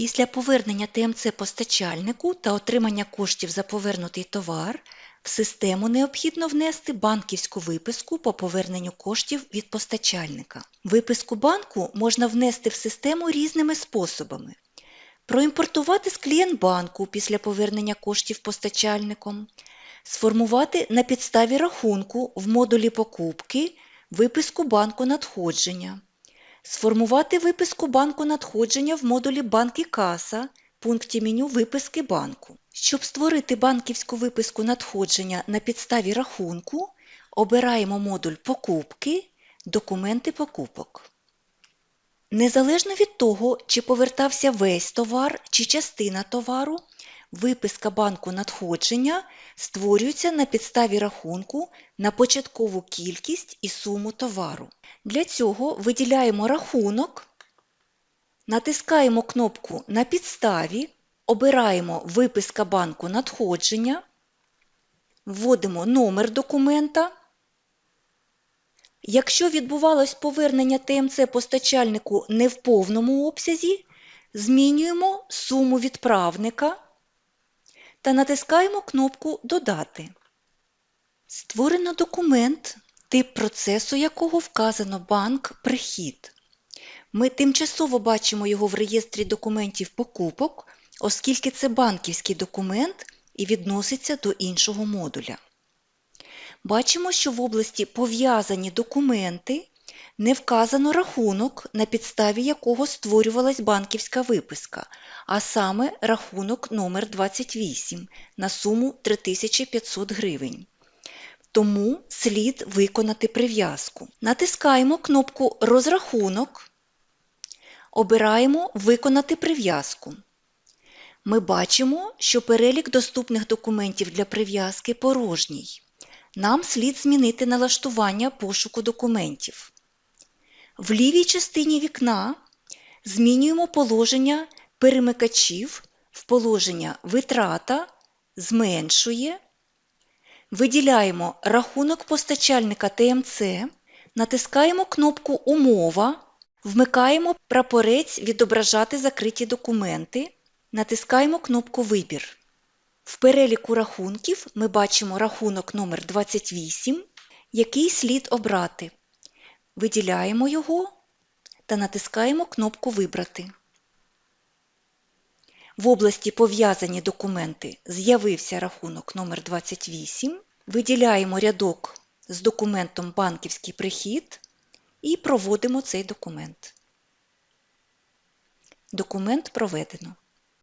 Після повернення ТМЦ постачальнику та отримання коштів за повернутий товар в систему необхідно внести банківську виписку по поверненню коштів від постачальника. Виписку банку можна внести в систему різними способами. Проімпортувати з клієнт-банку після повернення коштів постачальником, сформувати на підставі рахунку в модулі покупки виписку банку надходження, сформувати виписку банку надходження в модулі «Банк і каса» пункті меню виписки банку. Щоб створити банківську виписку надходження на підставі рахунку, обираємо модуль покупки, документи покупок. Незалежно від того, чи повертався весь товар чи частина товару, виписка банку надходження створюється на підставі рахунку на початкову кількість і суму товару. Для цього виділяємо рахунок, натискаємо кнопку На підставі, обираємо Виписка банку надходження, вводимо номер документа. Якщо відбувалось повернення ТМЦ постачальнику не в повному обсязі, змінюємо суму відправника та натискаємо кнопку Додати. Створено документ, тип процесу якого вказано банк Прихід. Ми тимчасово бачимо його в реєстрі документів покупок, оскільки це банківський документ і відноситься до іншого модуля. Бачимо, що в області Пов'язані документи не вказано рахунок, на підставі якого створювалась банківська виписка, а саме рахунок номер 28 на суму 3500 гривень. Тому слід виконати прив'язку. Натискаємо кнопку Розрахунок, обираємо Виконати прив'язку. Ми бачимо, що перелік доступних документів для прив'язки порожній. Нам слід змінити налаштування пошуку документів. В лівій частині вікна змінюємо положення перемикачів в положення Витрата зменшує. Виділяємо рахунок постачальника ТМЦ, натискаємо кнопку Умова, вмикаємо прапорець Відображати закриті документи, натискаємо кнопку Вибір. В переліку рахунків ми бачимо рахунок номер 28, який слід обрати. Виділяємо його та натискаємо кнопку Вибрати. В області Пов'язані документи з'явився рахунок номер 28. Виділяємо рядок з документом Банківський прихід і проводимо цей документ. Документ проведено.